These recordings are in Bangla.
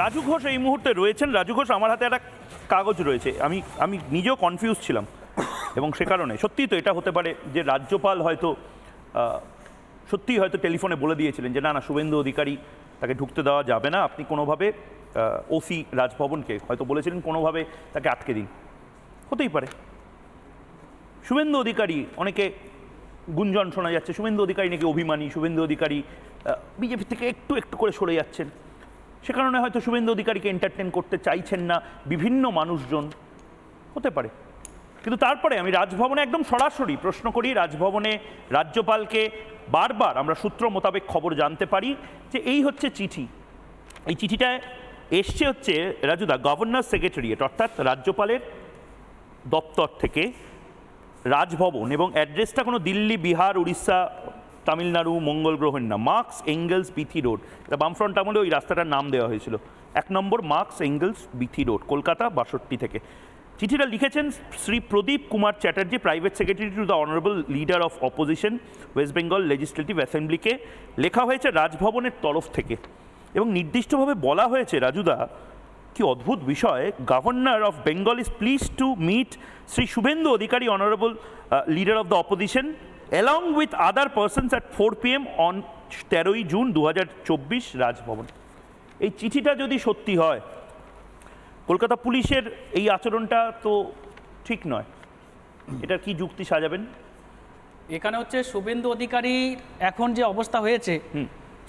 রাজু ঘোষ এই মুহূর্তে রয়েছেন। রাজু ঘোষ, আমার হাতে একটা কাগজ রয়েছে। আমি আমি নিজেও কনফিউজ ছিলাম। এবং সে কারণে, সত্যিই তো এটা হতে পারে যে রাজ্যপাল হয়তো সত্যিই হয়তো টেলিফোনে বলে দিয়েছিলেন যে, না না, শুভেন্দু অধিকারী তাকে ঢুকতে দেওয়া যাবে না। আপনি কোনোভাবে ওসি রাজভবনকে হয়তো বলেছিলেন, কোনোভাবে তাকে আটকে দিন। হতেই পারে। শুভেন্দু অধিকারী, অনেকে গুঞ্জন শোনা যাচ্ছে, শুভেন্দু অধিকারী নাকি অভিমানী? শুভেন্দু অধিকারী বিজেপি থেকে একটু একটু করে সরে যাচ্ছেন। সে কারণে হয়তো শুভেন্দু অধিকারীকে এন্টারটেন করতে চাইছেন না বিভিন্ন মানুষজন। হতে পারে। কিন্তু তারপরে আমি রাজভবনে একদম সরাসরি প্রশ্ন করি, রাজভবনে রাজ্যপালকে বারবার আমরা সূত্র মোতাবেক খবর জানতে পারি যে এই হচ্ছে চিঠি। এই চিঠিটায় এসছে হচ্ছে রাজুদা গভর্নর সেক্রেটারিয়েট অর্থাৎ রাজ্যপালের দপ্তর থেকে রাজভবন এবং অ্যাড্রেসটা কোনো দিল্লি, বিহার, উড়িষ্যা তামিলনাড়ু, মঙ্গল গ্রহের না মার্কস এঙ্গেলস বিথি রোড। এটা বামফ্রন্ট আমলে ওই রাস্তাটার নাম দেওয়া হয়েছিল। এক নম্বর মার্কস এঙ্গেলস বিথি রোড, কলকাতা বাষট্টি থেকে। চিঠিটা লিখেছেন Shri Pradip Kumar Chatterjee, private secretary to the honourable leader of opposition, West Bengal legislative অ্যাসেম্বলিকে। লেখা হয়েছে রাজভবনের তরফ থেকে। এবং নির্দিষ্টভাবে বলা হয়েছে রাজুদা কি অদ্ভুত বিষয়, governor of Bengal is pleased to meet Shri Suvendu Adhikari honourable leader of the opposition along with other persons at four p m on তেরোই জুন দু হাজার চব্বিশ রাজভবন। এই চিঠিটা যদি সত্যি হয় কলকাতা পুলিশের এই আচরণটা তো ঠিক নয়। এটার কি যুক্তি সাজাবেন? এখানে হচ্ছে শুভেন্দু অধিকারী এখন যে অবস্থা হয়েছে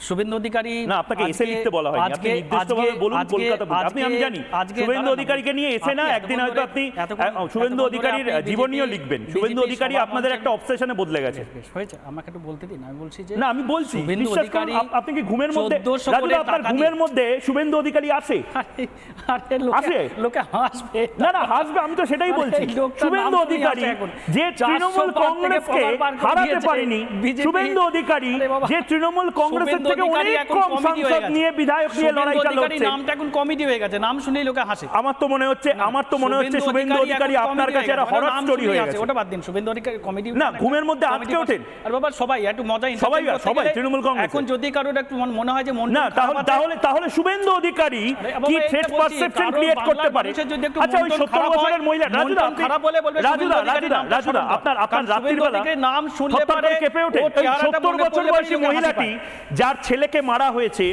শুভেন্দু অধিকারী না আপনাকে এসে লিখতে বলা হয়নি। আপনি নির্দিষ্টভাবে বলুন কলকাতা। আপনি আমি জানি শুভেন্দু অধিকারীকে নিয়ে এসে না একদিন হয়তো আপনি শুভেন্দু অধিকারীর জীবনীও লিখবেন। শুভেন্দু অধিকারী আপনাদের একটা অবসেশনে বদলে গেছে। হয়েছে আমাকে একটু বলতে দিন। আমি বলছি যে না আমি বলছি বিশ্বাস করুন, আপনি কি ঘুমের মধ্যে রাজু আপনার ঘুমের মধ্যে শুভেন্দু অধিকারী আসে আরে, লোকে- লোকে হাসবে। না না হাসবে আমি তো সেটাই বলছি। শুভেন্দু অধিকারী। যে তৃণমূল কংগ্রেসকে হারাতে পারেনি শুভেন্দু অধিকারী যে তৃণমূল কংগ্রেসের থেকে অনেক কম সাংসদ। নিয়ে বিধায়ক নিয়ে লড়াইটা অধিকারী লড়ছে নামটা এখন কমিটি হয়ে গেছে নাম শুনেই লোকে হাসে আমার তো মনে হচ্ছে আমার তো মনে হচ্ছে শুভেন্দু অধিকারী আপনার কাছে একটা হরর স্টোরি হয়ে গেছে ওটা বাদ দিন শুভেন্দু অধিকারী কমেডি না, ঘুমের মধ্যে আটকে ওঠেন। আর বাবা সবাই একটু মজা সবাই, সবাই, তৃণমূল কংগ্রেসে। এখন যদি কারোর একটু মনে হয় যে মন না তাহলে তাহলে শুভেন্দু অধিকারী কি থ্রেট পারসেপশন ক্রিয়েট করতে পারে আচ্ছা ওই 70 বছরের মহিলা রাজুদা খারাপ হলে বলবে রাজুদা রাজুদা রাজুদা আপনার আপনার রাত্রির বেলা নাম শুনলে কেঁপে ওঠে সত্তর মনে বছর বয়সী মহিলাটি পায়। যার ছেলেকে মারা হয়েছে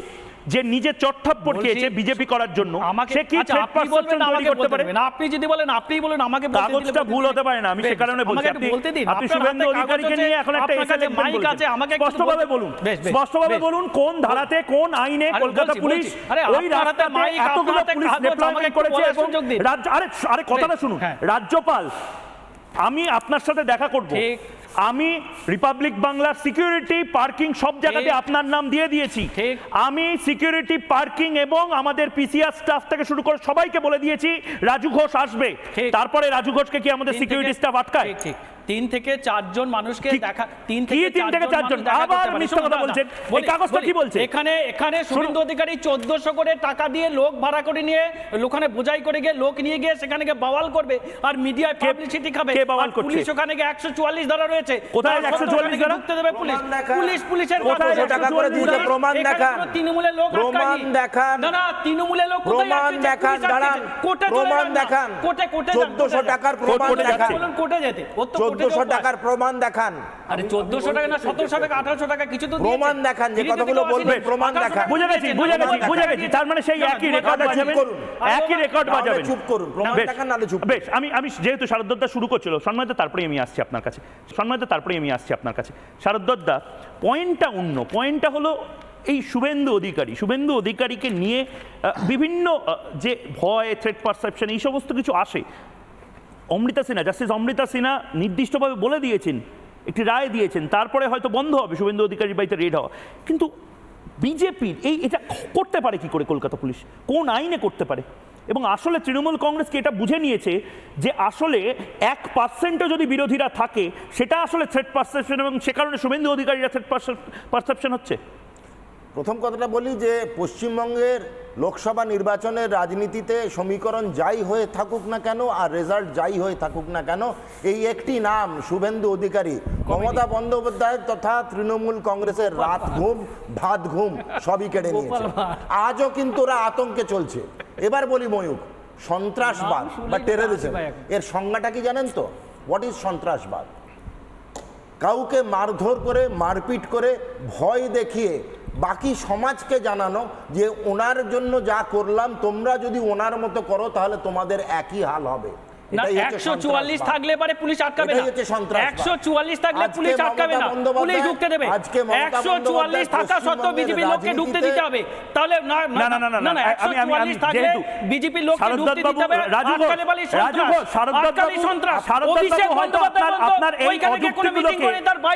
যে নিজে চটথাপ্পড় খেয়েছে বিজেপি করার জন্য আমাকে সে কি আচ্ছা, থ্রেট আপনি বলবেন আমাকে করতে পারে? দেবেন। আপনি যদি বলেন আপনিই বলুন আমাকে কাগজটা ভুল হতে পারে না আমি সে কারণে বলছি। আপনি বলতে দিন আপনি শুভেন্দু অধিকারীকে নিয়ে এখন একটা এসে লিখবেন মাইক আছে আমাকে স্পষ্টভাবে বলুন স্পষ্টভাবে বলুন কোন ধারাতে কোন আইনে কলকাতা পুলিশ আরে ওই রাস্তাতে মাইক, এতগুলো পুলিশ করেছে এবং রাজ্য- আরে আরে কথাটা শুনুন হ্যাঁ। রাজ্যপাল আমি আপনার সাথে দেখা করব। আমি রিপাবলিক বাংলার সিকিউরিটি পার্কিং সব জায়গাতে আপনার নাম দিয়ে দিয়েছি। আমি সিকিউরিটি পার্কিং এবং আমাদের পিসিআর স্টাফ থেকে শুরু করে সবাইকে বলে দিয়েছি রাজু ঘোষ আসবে। তারপরে রাজু ঘোষকে কি আমাদের সিকিউরিটি স্টাফ আটকায়? ঠিক। তিন থেকে চারজন মানুষকে দেখা তিন থেকে তিন থেকে চারজন? আবার মিথ্যা কথা বলছেন। এই কাগজটা কি বলছে? এখানে এখানে শুভেন্দু অধিকারী চোদ্দশো করে টাকা দিয়ে লোক ভাড়া করে নিয়ে ওখানে বোঝাই করে গিয়ে লোক নিয়ে গিয়ে সেখানে গিয়ে বাওয়াল করবে আর মিডিয়ায় পাবলিসিটি খাবে কে বাওয়াল আর করছে? পুলিশ ওখানে গিয়ে একশো চুয়াল্লিশ ধারা রয়েছে কোথায় তার সত্ত্বেও 144 ধারা? ঢুকতে দেবে পুলিশ পুলিশ পুলিশের কোথায় কথা। টাকা করে দিয়েছে? প্রমাণ দেখান। তৃণমূলের লোক প্রমাণ। দেখান। না না তৃণমূলের লোক প্রমাণ? দেখান, দাঁড়ান। চলে প্রমাণ। দেখান। কোর্টে যান, 1400 টাকার প্রমাণ দেখান। বলুন কোর্টে যেতে চোদ্দশো টাকার প্রমাণ দেখান। আরে চোদ্দশো টাকা না সতেরোশো টাকা আঠারোশো টাকা কিছু তো প্রমাণ দেখান, যে কথাগুলো বলবেন, প্রমাণ দেখান। বুঝে গেছি বুঝে গেছি বুঝে গেছি। তার মানে সেই একই রেকর্ড বাজাবেন করুন। একই রেকর্ড বাজাবেন। চুপ করুন, প্রমাণ বেশ, দেখান, নাহলে চুপ বেশ আমি আমি যেহেতু শারদত্তা শুরু করছিল সম্মানিত তারপরে আমি আসছি আপনার কাছে। সম্মানিত তারপরে আমি আসছি আপনার কাছে। শারদত্তা পয়েন্টটা অন্য। পয়েন্টটা হলো এই শুভেন্দু অধিকারী। শুভেন্দু অধিকারীকে নিয়ে বিভিন্ন যে ভয় থ্রেট পারসেপশন এই সমস্ত কিছু আসে। অমৃতা সিনহা জাস্টিস অমৃতা সিনহা নির্দিষ্টভাবে বলে দিয়েছেন, একটি রায় দিয়েছেন, তারপরে হয়তো বন্ধ হবে, শুভেন্দু অধিকারীর বাড়িতে রেড হওয়া। কিন্তু বিজেপির এই, এটা করতে পারে কি করে কলকাতা পুলিশ? কোন আইনে করতে পারে? এবং আসলে তৃণমূল কংগ্রেসকে এটা বুঝে নিয়েছে যে আসলে এক পার্সেন্টও যদি বিরোধীরা থাকে, সেটা আসলে থ্রেড পারসেপশন এবং সে কারণে শুভেন্দু অধিকারীরা থ্রেট পারসেপশন হচ্ছে। প্রথম কথাটা বলি যে পশ্চিমবঙ্গের লোকসভা নির্বাচনের রাজনীতিতে সমীকরণ যাই হয়ে থাকুক না কেন আর রেজাল্ট যাই হয়ে থাকুক না কেন এই একটি নাম শুভেন্দু অধিকারী মমতা বন্দ্যোপাধ্যায় তথা তৃণমূল কংগ্রেসের রাত ঘুম ভাত ঘুম সবই কেড়ে নিয়েছে। আজও কিন্তু ওরা আতঙ্কে চলছে। এবার বলি ময়ূক সন্ত্রাসবাদ বা টেরোরিজম। এর সংজ্ঞাটা কি জানেন তো? হোয়াট ইজ সন্ত্রাসবাদ? কাউকে মারধর করে মারপিট করে ভয় দেখিয়ে বাকি সমাজকে জানানো যে ওনার জন্য যা করলাম, তোমরা যদি ওনার মতো করো, তাহলে তোমাদের একই হাল হবে। না এটাই হচ্ছে একশো চুয়াল্লিশ সন্ত্রাসবাদ। থাকলে পারে পুলিশ আটকাবে না। হচ্ছে সন্ত্রাসবাদ। একশো চুয়াল্লিশ থাকলে পুলিশ আটকাবে না। পুলিশ ঢুকতে দেবে। আজকে মমতা একশো চুয়াল্লিশ বন্দ্যোপাধ্যায় থাকা সত্ত্বেও বিজেপি লোককে ঢুকতে দিতে হবে। তাহলে না না, না, না, না, আমি- আমি- থাকলে বিজেপি লোককে ঢুকতে দিতে হবে। রাজু ঘোষ, রাজু ঘোষ, শারদ সন্ত্রাস। সন্ত্রাস অভিষেক বন্দ্যোপাধ্যায় আপনার- এই অযুক্তিগুলোকে-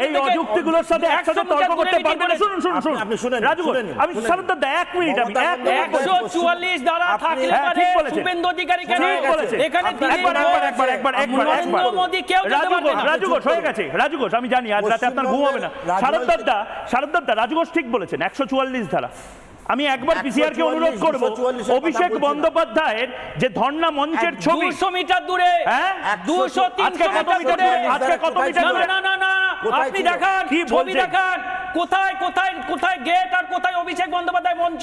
এই অযুক্তিগুলোর সাথে একসাথে তর্ক করতে পারবেন শুনুন শুনুন শুনুন। আপনি- শুনেন, রাজু ঘোষ, আমি শারদ দত্ত এক মিনিট আমি মমতা মিনিট বন্দ্যোপাধ্যায় একশো চুয়াল্লিশ দ্বারা থাকলে হ্যাঁ, পারে শুভেন্দু অধিকারী কেন এখানে একবার একবার একবার একবার একবার নরেন্দ্র কেউ রাজু ঘোষ রাজু ঘোষ হয়ে গেছে। রাজু ঘোষ আমি জানি আজ রাতে আপনার ঘুম হবে না। পশ্চিমবঙ্গের শারদ রাজনৈতিক- দত্তা শারদ দত্তা রাজু ঘোষ ঠিক বলেছেন একশো চুয়াল্লিশ ধারা। আমি একবার 144, পিসিআর কে অনুরোধ করব 244 এর কথা অভিষেক বন্দ্যোপাধ্যায়ের যে ধর্ণা মঞ্চের ছবি দুশো মিটার দূরে হ্যাঁ? দুশো আজকে তিনশো কত মিটার মিটার দূরে? আজকে কত মিটার দূরে? না না না আপনি দেখান কি ছবি দেখান। কোথায় কোথায় কোথায় গেট আর কোথায় অভিষেক বন্দ্যোপাধ্যায় মঞ্চ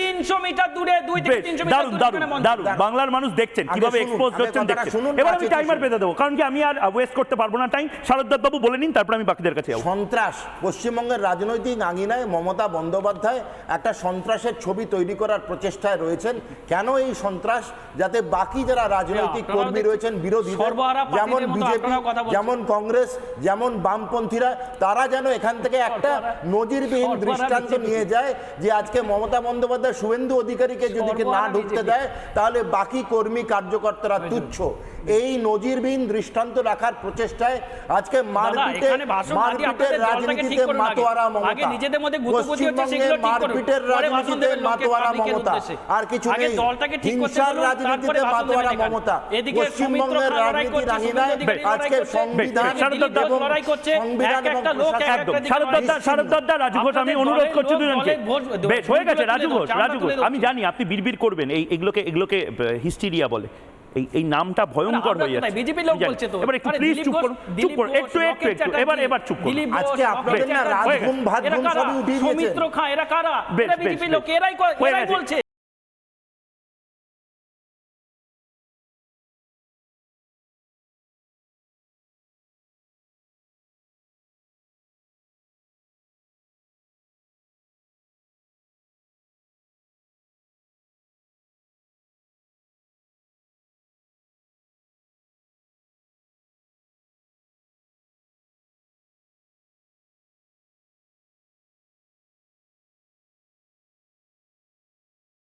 তিনশো মিটার দূরে দুই থেকে তিনশো মিটার দারুণ দূরে দারুণ এখানে মঞ্চ। দারুণ বাংলার মানুষ দেখছেন কীভাবে এক্সপোজ হচ্ছেন দেখছেন এবার আমি টাইমার। পেতে দেবো কারণ কি আমি আর ওয়েস্ট করতে পারব না টাইম শারদ বাবু বলে নিন তারপর আমি বাকিদের কাছে যাব সন্ত্রাস পশ্চিমবঙ্গের রাজনৈতিক আঙিনায় মমতা বন্দ্যোপাধ্যায় একটা সন্ত্রাসের ছবি তৈরি করার প্রচেষ্টায় রয়েছেন কেন এই সন্ত্রাস যাতে বাকি যারা রাজনৈতিক কর্মী রয়েছেন বিরোধী যেমন বিজেপি। যেমন কংগ্রেস যেমন বামপন্থীরা তারা যেন এখান থেকে একটা নজিরবিহীন দৃষ্টান্ত নিয়ে যায় যে আজকে মমতা বন্দ্যোপাধ্যায় শুভেন্দু অধিকারীকে যদি না ঢুকতে দেয় তাহলে বাকি কর্মী কার্যকর্তারা তুচ্ছ। এই নজিরবিহীন দৃষ্টান্ত রাখার প্রচেষ্টায় আজকে মারপিটে এখানে ভাষণ আগে মারপিটের আপনাদের দলটাকে ঠিক রাজনীতিতে মাতোয়ারা মমতা। নিজেদের মধ্যে গুতোগুতি হচ্ছে, পশ্চিমবঙ্গে সেগুলো ঠিক করুন। মারপিটের রাজনীতিতে মাতোয়ারা মমতা। আর কিছু নেই। হিংসার রাজনীতিতে মাতোয়ারা মমতা। পশ্চিমবঙ্গের অধিকারী লড়াই আজকে সংবিধান করছে, সংবিধান এবং একটা লোক এক প্রশাসন। একদম একটা দিকে শারদ লড়াই দত্তা করছে। শারদ দত্তা রাজু ঘোষ আমি অনুরোধ করছি দুজনকে। বেশ হয়ে গেছে রাজু ঘোষ রাজু ঘোষ আমি জানি আপনি বিড়বিড় করবেন এই এগুলোকে এগুলোকে হিস্টিরিয়া বলে। এই এই নামটা ভয়ঙ্কর হয়ে যাচ্ছে। বিজেপি লোক বলছে তো। এবার একটু প্লিজ চুপ করুন চুপ করুন একটু একটু একটু এবার এবার চুপ করুন। আজকে আপনাদের না রাজভূম ভাতভূম? সবই উঠিয়ে দিয়েছেন। সৌমিত্র খাঁ এরা কারা? এরা বিজেপি লোক এরাই এরাই বলছে।